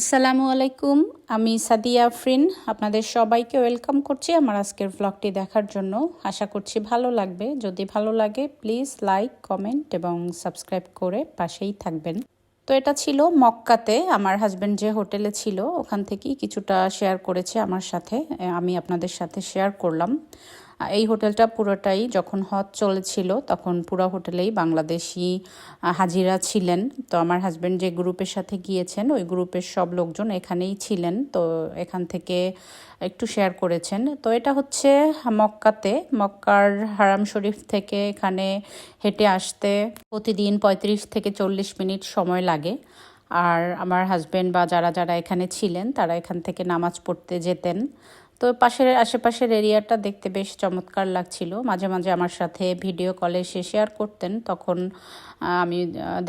আসসালামু আলাইকুম, আমি সাদিয়া আফরিন। আপনাদের সবাইকে ওয়েলকাম করছি আমার আজকের ভ্লগটি দেখার জন্য। আশা করছি ভালো লাগবে। যদি ভালো লাগে প্লিজ লাইক কমেন্ট এবং সাবস্ক্রাইব করে পাশেই থাকবেন। তো এটা ছিল মক্কাতে। আমার হাজব্যান্ড যে হোটেলে ছিল, ওখান থেকেই কিছুটা শেয়ার করেছে আমার সাথে। আমি আপনাদের সাথে শেয়ার করলাম। এই হোটেলটা পুরোটাই যখন হজ চলেছিল, তখন পুরো হোটেলেই বাংলাদেশি হাজিরা ছিলেন। তো আমার হাজব্যান্ড যে গ্রুপের সাথে গিয়েছেন, ওই গ্রুপের সব লোকজন এখানেই ছিলেন। তো এখান থেকে একটু শেয়ার করেছেন। তো এটা হচ্ছে মক্কাতে, মক্কার হারাম শরীফ থেকে এখানে হেঁটে আসতে প্রতিদিন পঁয়ত্রিশ থেকে চল্লিশ মিনিট সময় লাগে। আর আমার হাজব্যান্ড বা যারা যারা এখানে ছিলেন, তারা এখান থেকে নামাজ পড়তে যেতেন। তো পাশের আশেপাশের এরিয়াটা দেখতে বেশ চমৎকার লাগছিল। মাঝে মাঝে আমার সাথে ভিডিও কলে সে শেয়ার করতেন। তখন আমি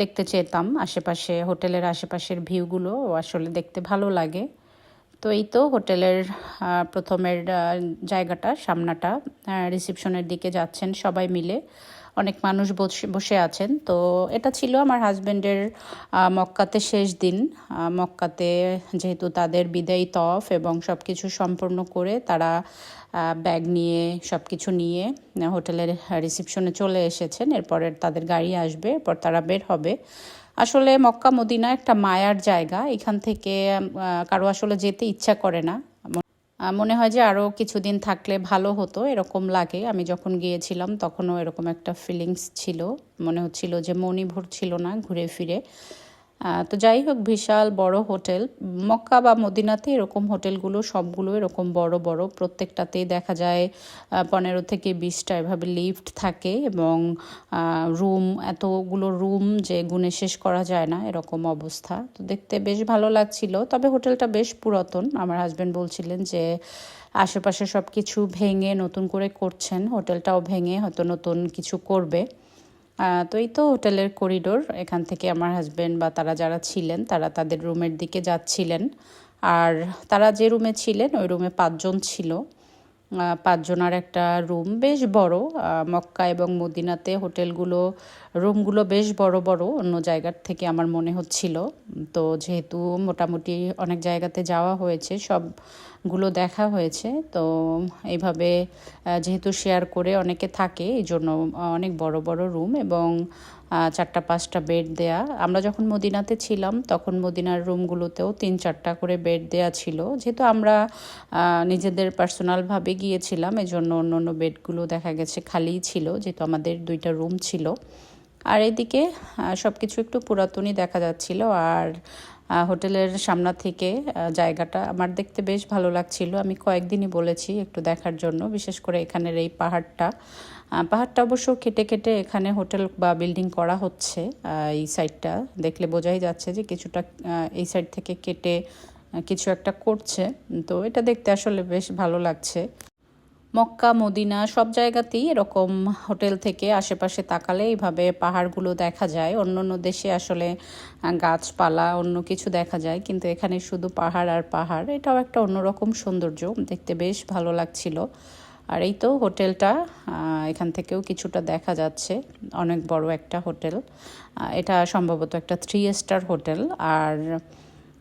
দেখতে চেতাম আশেপাশে, হোটেলের আশেপাশের ভিউগুলো আসলে দেখতে ভালো লাগে। তো এই তো হোটেলের প্রথমের জায়গাটা, সামনাটা রিসিপশনের দিকে যাচ্ছেন সবাই মিলে। অনেক মানুষ বসে বসে আছেন। তো এটা ছিল আমার হাজব্যান্ডের মক্কাতে শেষ দিন। মক্কাতে যেহেতু তাদের বিদায়ী তফ এবং সব কিছু সম্পূর্ণ করে তারা ব্যাগ নিয়ে সব কিছু নিয়ে হোটেলের রিসিপশনে চলে এসেছেন। এরপরে তাদের গাড়ি আসবে, এরপর তারা বের হবে। আসলে মক্কা মদিনা একটা মায়ার জায়গা। এখান থেকে কারও আসলে যেতে ইচ্ছা করে না। মনে হয় যে আরও কিছুদিন থাকলে ভালো হতো, এরকম লাগে। আমি যখন গিয়েছিলাম তখনও এরকম একটা ফিলিংস ছিল। মনে হচ্ছিল যে মনই ভরছিল না ঘুরে ফিরে। তো যাই হোক, বিশাল বড় হোটেল। মক্কা বা মদিনাতে এরকম হোটেলগুলো সবগুলো এরকম বড় বড়। প্রত্যেকটাতেই দেখা যায় পনেরো থেকে বিশটা এভাবে লিফট থাকে এবং রুম, এতগুলো রুম যে গুনে শেষ করা যায় না, এরকম অবস্থা। তো দেখতে বেশ ভালো লাগছিল। তবে হোটেলটা বেশ পুরাতন। আমার হাজব্যান্ড বলছিলেন যে, আশেপাশে সব কিছু ভেঙে নতুন করে করছেন। হোটেলটাও ভেঙে হয়তো নতুন কিছু করবে। তো এই তো হোটেলের করিডোর, এখান থেকে আমার হাজব্যান্ড বা তারা যারা ছিলেন, তারা তাদের রুমের দিকে যাচ্ছিলেন। আর তারা যে রুমে ছিলেন, ওই রুমে পাঁচজন ছিল। পাঁচজনার একটা রুম, বেশ বড়। মক্কা এবং মদিনাতে হোটেলগুলো, রুমগুলো বেশ বড় বড়, অন্য জায়গার থেকে আমার মনে হচ্ছিল। তো যেহেতু মোটামুটি অনেক জায়গাতে যাওয়া হয়েছে, সবগুলো দেখা হয়েছে, তো এইভাবে যেহেতু শেয়ার করে অনেকে থাকে এই জন্য অনেক বড় বড় রুম এবং চারটা, পাঁচটা বেড দেয়া। আমরা যখন মদিনাতে ছিলাম, তখন মদিনার রুমগুলোতেও তিন, চারটা করে বেড দেয়া ছিল। যেহেতু আমরা নিজেদের পার্সোনালভাবে গিয়েছিলাম, এজন্য অন্য অন্য বেডগুলো দেখা গেছে খালিই ছিল, যেহেতু আমাদের দুইটা রুম ছিল। আর এদিকে সব কিছু একটু পুরাতনই দেখা যাচ্ছিল। আর হোটেলের সামনা থেকে জায়গাটা আমার দেখতে বেশ ভালো লাগছিল। আমি কয়েকদিনই বলেছি একটু দেখার জন্য, বিশেষ করে এখানের এই পাহাড়টা। পাহাড়টা অবশ্য কেটে কেটে এখানে হোটেল বা বিল্ডিং করা হচ্ছে এই সাইডটা। দেখলে বোঝাই যাচ্ছে যে কিছুটা এই সাইড থেকে কেটে কিছু একটা করছে। তো এটা দেখতে আসলে বেশ ভালো লাগছে। মক্কা, মদিনা সব জায়গাতেই এরকম হোটেল থেকে আশেপাশে তাকালে এইভাবে পাহাড়গুলো দেখা যায়। অন্য অন্য দেশে আসলে গাছপালা, অন্য কিছু দেখা যায়। কিন্তু এখানে শুধু পাহাড় আর পাহাড়, এটাও একটা অন্যরকম সৌন্দর্য। দেখতে বেশ ভালো লাগছিল। আর এই তো হোটেলটা এখান থেকেও কিছুটা দেখা যাচ্ছে। অনেক বড় একটা হোটেল। এটা সম্ভবত একটা থ্রি স্টার হোটেল। আর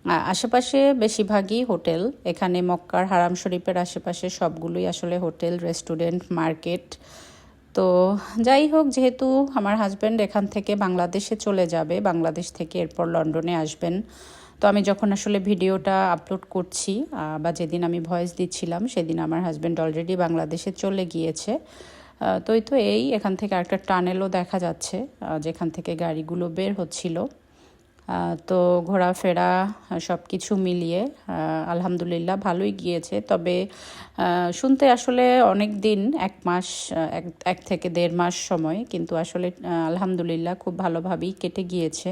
আশেপাশে বেশিরভাগই হোটেল। এখানে মক্কার, হারাম শরীফের আশেপাশে সবগুলোই আসলে হোটেল, রেস্টুরেন্ট, মার্কেট। তো যাই হোক, যেহেতু আমার হাজব্যান্ড এখান থেকে বাংলাদেশে চলে যাবে, বাংলাদেশ থেকে এরপর লন্ডনে আসবেন। তো আমি যখন আসলে ভিডিওটা আপলোড করছি বা যেদিন আমি ভয়েস দিচ্ছিলাম, সেদিন আমার হাজব্যান্ড অলরেডি বাংলাদেশে চলে গিয়েছে। তো এই তো এই, এখান থেকে একটা টানেলও দেখা যাচ্ছে যেখান থেকে গাড়িগুলো বের হচ্ছিল। তো ঘোরাফেরা সব কিছু মিলিয়ে আলহামদুলিল্লাহ ভালোই গিয়েছে। তবে শুনতে আসলে অনেক দিন, এক মাস এক এক থেকে দেড় মাস সময়, কিন্তু আসলে আলহামদুলিল্লাহ খুব ভালোভাবেই কেটে গিয়েছে।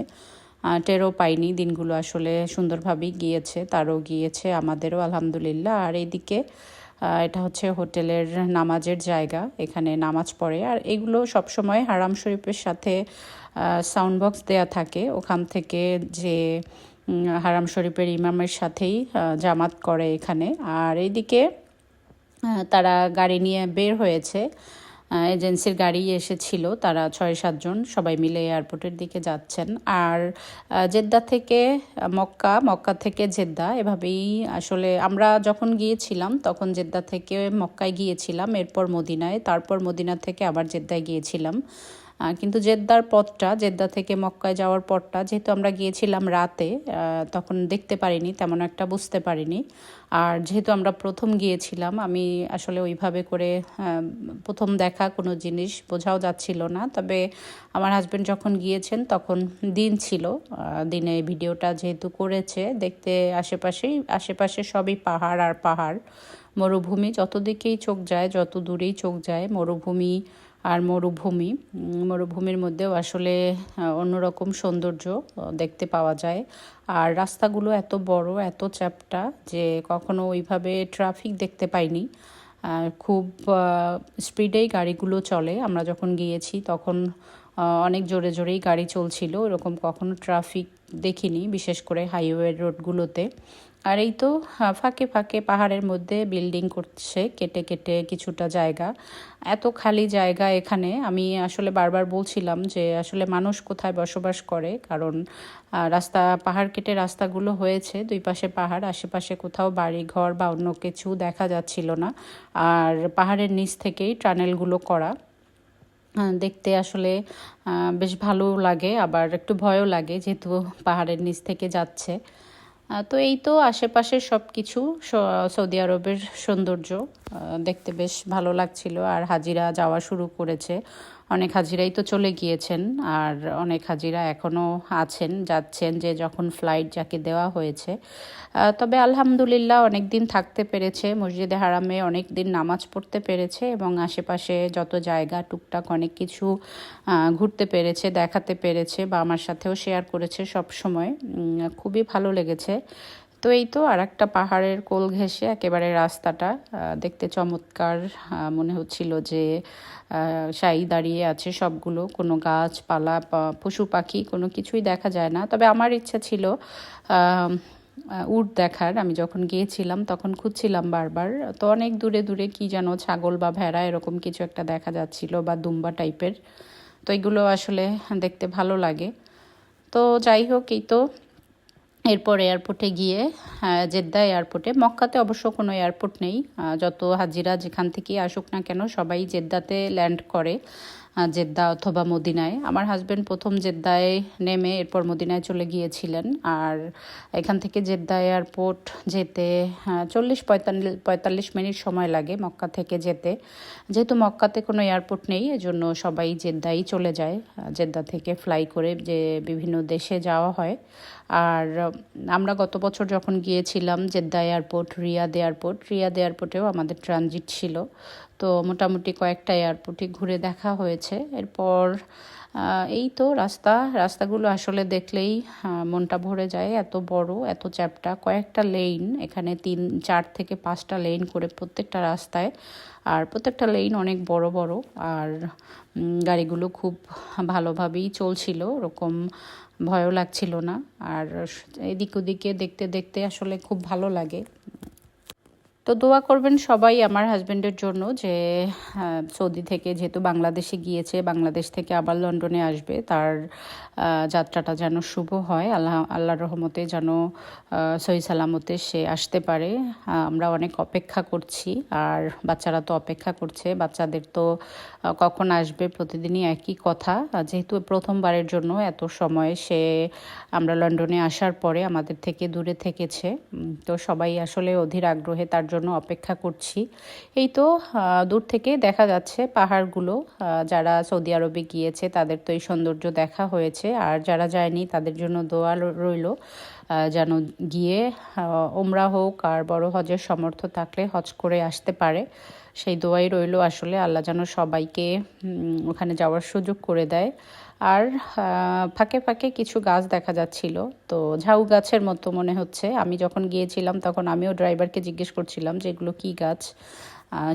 টেরও পাইনি, দিনগুলো আসলে সুন্দরভাবেই গিয়েছে, তারও গিয়েছে, আমাদেরও আলহামদুলিল্লাহ। আর এইদিকে এটা হচ্ছে হোটেলের নামাজের জায়গা, এখানে নামাজ পড়ে। আর এগুলো সবসময় হারাম শরীফের সাথে সাউন্ড বক্স দেয়া থাকে। ওখান থেকে যে হারাম শরীফের ইমামের সাথেই জামাত করে এখানে। আর এইদিকে তারা গাড়ি নিয়ে বের হয়েছে। এজেন্সির গাড়ি এসেছিল। তারা ছয় সাতজন সবাই মিলে এয়ারপোর্টের দিকে যাচ্ছেন। আর জেদ্দা থেকে মক্কা মক্কা থেকে জেদ্দা এভাবেই আসলে আমরা যখন গিয়েছিলাম, তখন জেদ্দা থেকে মক্কায় গিয়েছিলাম। এরপর মদিনায়, তারপর মদিনা থেকে আবার জেদ্দায় গিয়েছিলাম। কিন্তু জেদ্দার পথটা, জেদ্দা থেকে মক্কায় যাওয়ার পথটা, যেহেতু আমরা গিয়েছিলাম রাতে তখন দেখতে পারিনি, তেমন একটা বুঝতে পারিনি। আর যেহেতু আমরা প্রথম গিয়েছিলাম, আমি আসলে ওইভাবে করে প্রথম দেখা কোনো জিনিস বোঝাও যাচ্ছিল না। তবে আমার হাজব্যান্ড যখন গিয়েছেন, তখন দিন ছিল। দিনে ভিডিওটা যেহেতু করেছে, দেখতে আশেপাশেই, আশেপাশে সবই পাহাড় আর পাহাড়। মরুভূমি যত দিকেই চোখ যায়, যত দূরেই চোখ যায়, মরুভূমি আর মরুভূমি মরুভূমির মধ্যেও আসলে অন্যরকম সৌন্দর্য দেখতে পাওয়া যায়। আর রাস্তাগুলো এত বড়, এত চ্যাপটা যে কখনো ওইভাবে ট্রাফিক দেখতে পাইনি। খুব স্পিডেই গাড়িগুলো চলে। আমরা যখন গিয়েছি তখন অনেক জোরে জোরেই গাড়ি চলছিল। এরকম কখনো ট্রাফিক দেখিনি, বিশেষ করে হাইওয়ে রোডগুলোতে। আর এই তো ফাঁকে ফাঁকে পাহাড়ের মধ্যে বিল্ডিং করছে, কেটে কেটে কিছুটা জায়গা। এত খালি জায়গা এখানে। আমি আসলে বারবার বলছিলাম যে আসলে মানুষ কোথায় বসবাস করে, কারণ রাস্তা, পাহাড় কেটে রাস্তাগুলো হয়েছে, দুই পাশে পাহাড়, আশেপাশে কোথাও বাড়ি, ঘর বা অন্য কিছু দেখা যাচ্ছিল না। আর পাহাড়ের নিচ থেকেই টানেলগুলো করা দেখতে আসলে বেশ ভালো লাগে, আবার একটু ভয়ও লাগে যেহেতু পাহাড়ের নিচ থেকে যাচ্ছে। তো এই তো আশেপাশের সব কিছু সৌদি আরবের সৌন্দর্য দেখতে বেশ ভালো লাগছিল। আর হাজিরা যাওয়া শুরু করেছে। অনেক হাজিরাই তো চলে গিয়েছেন আর অনেক হাজিরা এখনও আছেন, যাচ্ছেন যে যখন ফ্লাইট যাকে দেওয়া হয়েছে। তবে আলহামদুলিল্লাহ অনেক দিন থাকতে পেরেছে, মসজিদে হারামে অনেক দিন নামাজ পড়তে পেরেছে এবং আশেপাশে যত জায়গা টুকটাক অনেক কিছু ঘুরতে পেরেছে, দেখাতে পেরেছে বা আমার সাথেও শেয়ার করেছে সব সময় খুবই ভালো লেগেছে। তো এই তো আর একটা পাহাড়ের কোল ঘেঁষে একেবারে রাস্তাটা। দেখতে চমৎকার। মনে হচ্ছিল যে সাই দাঁড়িয়ে আছে সবগুলো। কোনো গাছপালা পশু পাখি কোনো কিছুই দেখা যায় না। তবে আমার ইচ্ছা ছিল উট দেখার। আমি যখন গিয়েছিলাম তখন খুঁজছিলাম বারবার। তো অনেক দূরে দূরে কি যেন ছাগল বা ভেড়া এরকম কিছু একটা দেখা যাচ্ছিল বা দুম্বা টাইপের। তো এগুলো আসলে দেখতে ভালো লাগে। তো যাই হোক, এই তো এরপর এয়ারপোর্টে গিয়ে জেদ্দা এয়ারপোর্টে মক্কাতে অবশ্য কোনো এয়ারপোর্ট নেই। যত হাজিরা যেখান থেকে আসুক না কেন, সবাই জেদ্দাতে ল্যান্ড করে। জেদ্দা অথবা মদিনায়। আমার হাজব্যান্ড প্রথম জেদ্দায় নেমে এরপর মদিনায় চলে গিয়েছিলেন। আর এখান থেকে জেদ্দা এয়ারপোর্ট যেতে চল্লিশ পঁয়তাল্লিশ পঁয়তাল্লিশ মিনিট সময় লাগে মক্কা থেকে যেতে। যেহেতু মক্কাতে কোনো এয়ারপোর্ট নেই, এজন্য সবাই জেদ্দাই চলে যায়। জেদ্দা থেকে ফ্লাই করে যে বিভিন্ন দেশে যাওয়া হয়। আর আমরা গত বছর যখন গিয়েছিলাম Jeddah airport, Riyadh airport, Riyadh এয়ারপোর্টেও আমাদের ট্রানজিট ছিল। তো মোটামুটি কয়েকটা এয়ারপোর্টে ঘুরে দেখা হয়েছে। এরপর এই তো রাস্তা, রাস্তাগুলো আসলে দেখলেই মনটা ভরে যায়। এত বড়, এত চ্যাপটা, কয়েকটা লেন এখানে তিন, চার থেকে পাঁচটা লেন করে প্রত্যেকটা রাস্তায়। আর প্রত্যেকটা লেন অনেক বড় বড়। আর গাড়িগুলো খুব ভালোভাবেই চলছিল, ওরকম ভয়ও লাগছিল না। আর এদিক ওদিকে দেখতে দেখতে আসলে খুব ভালো লাগে। তো দোয়া করবেন সবাই আমার হাজব্যান্ডের জন্য যে সৌদি থেকে যেহেতু বাংলাদেশে গিয়েছে, বাংলাদেশ থেকে আবার লন্ডনে আসবে, তার যাত্রাটা যেন শুভ হয়। আল্লাহ, আল্লাহর রহমতে যেন সহি সালামতে সে আসতে পারে। আমরা অনেক অপেক্ষা করছি, আর বাচ্চারা তো অপেক্ষা করছে, বাচ্চাদের তো কখন আসবে প্রতিদিনই একই কথা। যেহেতু প্রথমবারের জন্য এত সময় সে, আমরা লন্ডনে আসার পরে আমাদের থেকে দূরে থেকেছে তো সবাই আসলে অধীর আগ্রহে তার জন্য অপেক্ষা করছি। এই তো দূর থেকে দেখা যাচ্ছে পাহাড়গুলো যারা সৌদি আরবে গিয়েছে তাদের তো এই সৌন্দর্য দেখা হয়েছে। আর যারা যায়নি তাদের জন্য দোয়া রইল যেন গিয়ে ওমরা হোক আর বড় হজের সমর্থ থাকলে হজ করে আসতে পারে। সেই দোয়াই রইল। আসলে আল্লাহ যেন সবাইকে ওখানে যাওয়ার সুযোগ করে দেয়। আর ফাঁকে ফাঁকে কিছু গাছ দেখা যাচ্ছিল। তো ঝাউ গাছের মতো মনে হচ্ছে। আমি যখন গিয়েছিলাম তখন আমিও ড্রাইভারকে জিজ্ঞেস করছিলাম যে, এগুলো কী গাছ?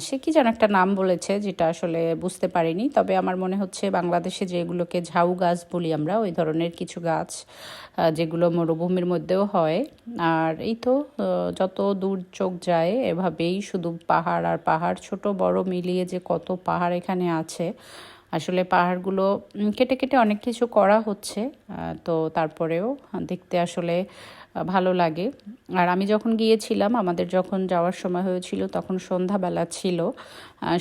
সে কি যেন একটা নাম বলেছে যেটা আসলে বুঝতে পারিনি। তবে আমার মনে হচ্ছে বাংলাদেশে যেগুলোকে ঝাউ গাছ বলি আমরা, ওই ধরনের কিছু গাছ যেগুলো মরুভূমির মধ্যেও হয়। আর এই তো যত দূর চোখ যায় এভাবেই শুধু পাহাড় আর পাহাড়, ছোট বড় মিলিয়ে যে কত পাহাড় এখানে আছে আসলে পাহাড়গুলো কেটে কেটে অনেক কিছু করা হচ্ছে তো তারপরেও দেখতে আসলে ভালো লাগে। আর আমি যখন গিয়েছিলাম, আমাদের যখন যাওয়ার সময় হয়েছিল, তখন সন্ধ্যাবেলা ছিল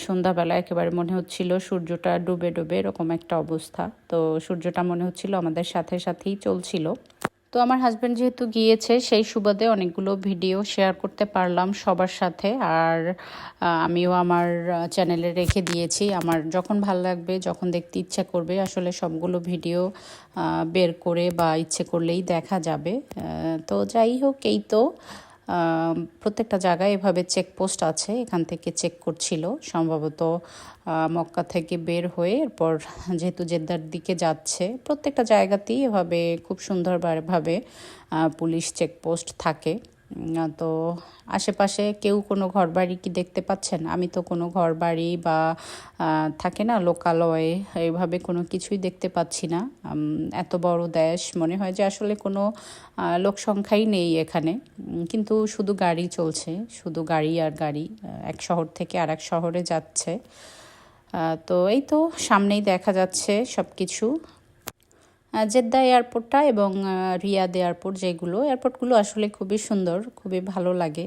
সন্ধ্যাবেলা একেবারে মনে হচ্ছিল সূর্যটা ডুবে ডুবে এরকম একটা অবস্থা। তো সূর্যটা মনে হচ্ছিল আমাদের সাথে সাথেই চলছিল। তো আমার হাজব্যান্ড যেহেতু গিয়েছে, সেই সুবাদে অনেকগুলো ভিডিও শেয়ার করতে পারলাম সবার সাথে। আর আমিও আমার চ্যানেলে রেখে দিয়েছি। আমার যখন ভালো লাগবে, যখন দেখতে ইচ্ছা করবে, আসলে সবগুলো ভিডিও বের করে বা ইচ্ছে করলেই দেখা যাবে। তো যাই হোক, এই তো। প্রত্যেকটা জায়গায় এভাবে চেকপোস্ট আছে, এখান থেকে চেক করছিল। সম্ভবত মক্কা থেকে বের হয়ে এরপর যেহেতু জেদ্দার দিকে যাচ্ছে, প্রত্যেকটা জায়গাতেই এভাবে খুব সুন্দরভাবে পুলিশ চেকপোস্ট থাকে। তো আশেপাশে কেউ কোনো ঘরবাড়ি কি দেখতে পাচ্ছেন? আমি তো কোনো ঘরবাড়ি বা থাকে না লোকালয়ে এইভাবে কোনো কিছুই দেখতে পাচ্ছি না। এত বড় দেশ, মনে হয় যে আসলে কোনো লোক সংখ্যাই নেই এখানে। কিন্তু শুধু গাড়ি চলছে, শুধু গাড়ি আর গাড়ি এক শহর থেকে আর এক শহরে যাচ্ছে। তো এই তো সামনেই দেখা যাচ্ছে সব কিছু জেদ্দা এয়ারপোর্টটা এবং রিয়াদ এয়ারপোর্ট যেগুলো, এয়ারপোর্টগুলো আসলে খুবই সুন্দর, খুবই ভালো লাগে।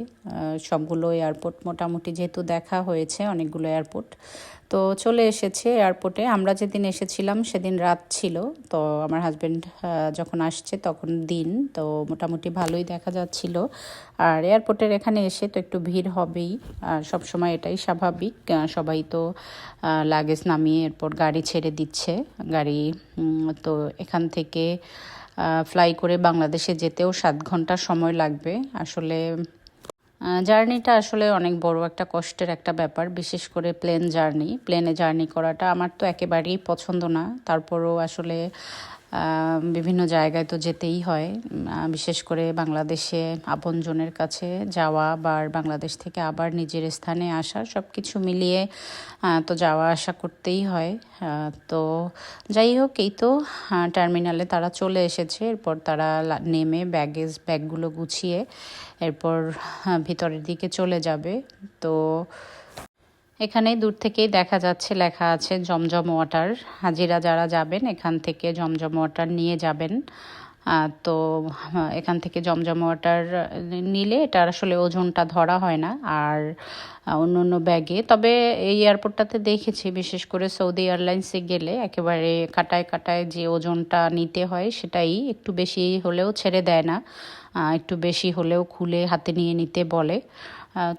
সবগুলো এয়ারপোর্ট মোটামুটি যেহেতু দেখা হয়েছে অনেকগুলো এয়ারপোর্ট। তো চলে এসেছে এয়ারপোর্টে। আমরা যেদিন এসেছিলাম সেদিন রাত ছিল। তো আমার হাজব্যান্ড যখন আসছে তখন দিন। তো মোটামুটি ভালোই দেখা যাচ্ছিল। আর এয়ারপোর্টের এখানে এসে তো একটু ভিড় হবেই। আর সবসময় এটাই স্বাভাবিক। সবাই তো লাগেজ নামিয়ে এরপর গাড়ি ছেড়ে দিচ্ছে। গাড়ি তো এখান থেকে ফ্লাই করে বাংলাদেশে যেতেও সাত ঘণ্টা সময় লাগবে। আসলে জার্নিটা আসলে অনেক বড় একটা কষ্টের একটা ব্যাপার, বিশেষ করে প্লেন জার্নি প্লেনে জার্নি করাটা আমার তো একেবারেই পছন্দ না। তারপরও আসলে বিভিন্ন জায়গায় তো যেতেই হয়। বিশেষ করে বাংলাদেশে আপনজনের কাছে যাওয়া বা বাংলাদেশ থেকে আবার নিজের স্থানে আসা সব কিছু মিলিয়ে তো যাওয়া আসা করতেই হয়। তো যাই হোক, এই তো টার্মিনালে তারা চলে এসেছে। এরপর তারা নেমে ব্যাগেজ, ব্যাগগুলো গুছিয়ে এরপর ভিতরের দিকে চলে যাবে। তো এখানে দূর থেকেই দেখা যাচ্ছে, লেখা আছে জমজম ওয়াটার। হাজিরা যারা যাবেন, এখান থেকে জমজম ওয়াটার নিয়ে যাবেন। তো এখান থেকে জমজম ওয়াটার নিলে এটা আসলে ওজনটা ধরা হয় না। আর অন্য অন্য ব্যাগে। তবে এই এয়ারপোর্টটাতে দেখেছি, বিশেষ করে সৌদি এয়ারলাইন্সে গেলে একেবারে কাটায় কাটায় যে ওজনটা নিতে হয়, সেটাই একটু বেশি হলেও ছেড়ে দেয় না। একটু বেশি হলেও খুলে হাতে নিয়ে নিতে বলে।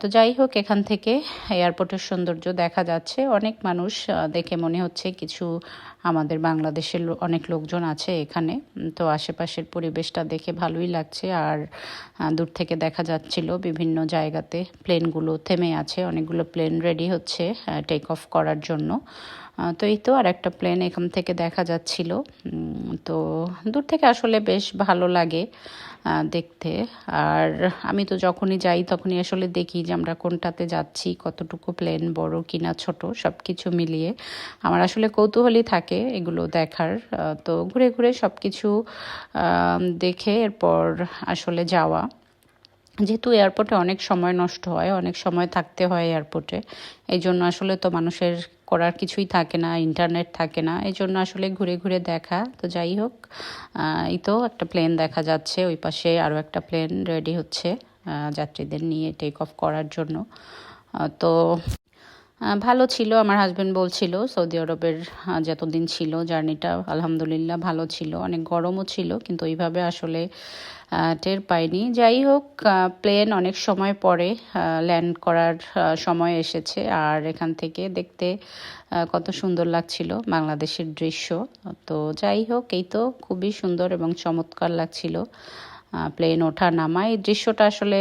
তো যাই হোক, এখান থেকে এয়ারপোর্টের সৌন্দর্য দেখা যাচ্ছে। অনেক মানুষ দেখে মনে হচ্ছে কিছু আমাদের বাংলাদেশের অনেক লোকজন আছে এখানে। তো আশেপাশের পরিবেশটা দেখে ভালোই লাগছে। আর দূর থেকে দেখা যাচ্ছিল বিভিন্ন জায়গাতে প্লেনগুলো থেমে আছে। অনেকগুলো প্লেন রেডি হচ্ছে টেক অফ করার জন্য। তো এই তো আর একটা প্লেন এখান থেকে দেখা যাচ্ছিল। তো দূর থেকে আসলে বেশ ভালো লাগে। দেখতে। আর আমি তো যখনই যাই তখনই আসলে দেখি যে আমরা কোনটাতে যাচ্ছি, কতটুকু প্লেন বড় কিনা ছোট সব কিছু মিলিয়ে। আমার আসলে কৌতূহলী থাকে এগুলো দেখার। তো ঘুরে ঘুরে সব কিছু দেখে এরপর আসলে যাওয়া। যেহেতু এয়ারপোর্টে অনেক সময় নষ্ট হয়, অনেক সময় থাকতে হয় এয়ারপোর্টে এই জন্য আসলে তো মানুষের করার কিছুই থাকে না ইন্টারনেট থাকে না। এই জন্য আসলে ঘুরে ঘুরে দেখা। তো যাই হোক এই তো একটা প্লেন দেখা যাচ্ছে। ওই পাশে আরও একটা প্লেন রেডি হচ্ছে যাত্রীদের নিয়ে টেক অফ করার জন্য। তো ভালো ছিল, আমার হাজব্যান্ড বলছিল, সৌদি আরবের যতদিন ছিল জার্নিটা, আলহামদুলিল্লাহ ভালো ছিল, অনেক গরমও ছিল, কিন্তু ওইভাবে আসলে টের পাইনি। যাই হোক প্লেন অনেক সময় পরে ল্যান্ড করার সময় এসেছে, আর এখান থেকে দেখতে কত সুন্দর লাগছিল বাংলাদেশের দৃশ্য। তো যাই হোক, এই তো খুবই সুন্দর এবং চমৎকার লাগছিল। প্লেন ওঠা নামা এই দৃশ্যটা আসলে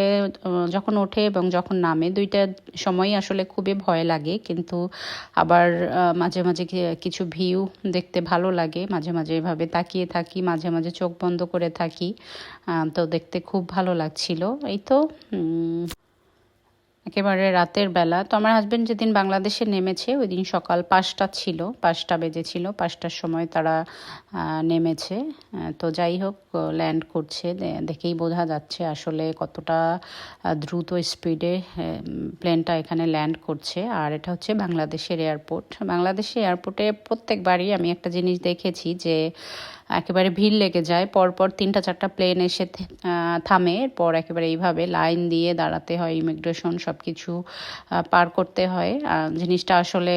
যখন ওঠে এবং যখন নামে, দুইটা সময়ই আসলে খুবই ভয় লাগে। কিন্তু আবার মাঝে মাঝে কিছু ভিউ দেখতে ভালো লাগে। মাঝে মাঝে এভাবে তাকিয়ে থাকি, মাঝে মাঝে চোখ বন্ধ করে থাকি। তো দেখতে খুব ভালো লাগছিল। এই তো একেবারে রাতের বেলা। তো আমার হাজব্যান্ড যেদিন বাংলাদেশে নেমেছে ওই দিন সকাল পাঁচটা ছিল, পাঁচটা বেজেছিল, পাঁচটার সময় তারা নেমেছে। তো যাই হোক ল্যান্ড করছে দেখেই বোঝা যাচ্ছে আসলে কতটা দ্রুত স্পিডে প্লেনটা এখানে ল্যান্ড করছে। আর এটা হচ্ছে বাংলাদেশের এয়ারপোর্ট বাংলাদেশের এয়ারপোর্টে প্রত্যেকবারই আমি একটা জিনিস দেখেছি যে একেবারে ভিড় লেগে যায়। পরপর তিনটা চারটা প্লেন এসে থামে। এরপর একেবারে এইভাবে লাইন দিয়ে দাঁড়াতে হয় ইমিগ্রেশন সব কিছু পার করতে হয়। জিনিসটা আসলে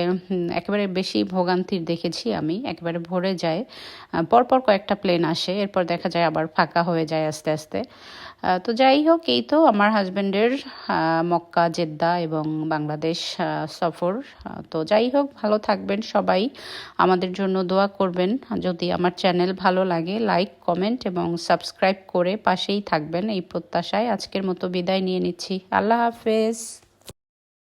একেবারে বেশি ভোগান্তির দেখেছি আমি। একেবারে ভরে যায়। পরপর কয়েকটা প্লেন আসে। এরপর দেখা যায় আবার ফাঁকা হয়ে যায় আস্তে আস্তে। তো যাই হোক, এই তো আমার হাজব্যান্ডের মক্কা, জেদ্দা এবং বাংলাদেশ সফর। তো যাই হোক, ভালো থাকবেন সবাই। আমাদের জন্য দোয়া করবেন। যদি আমার চ্যানেল ভালো লাগে লাইক কমেন্ট এবং সাবস্ক্রাইব করে পাশেই থাকবেন। এই প্রত্যাশায় আজকের মতো বিদায় নিয়ে নিচ্ছি। আল্লাহ হাফেজ।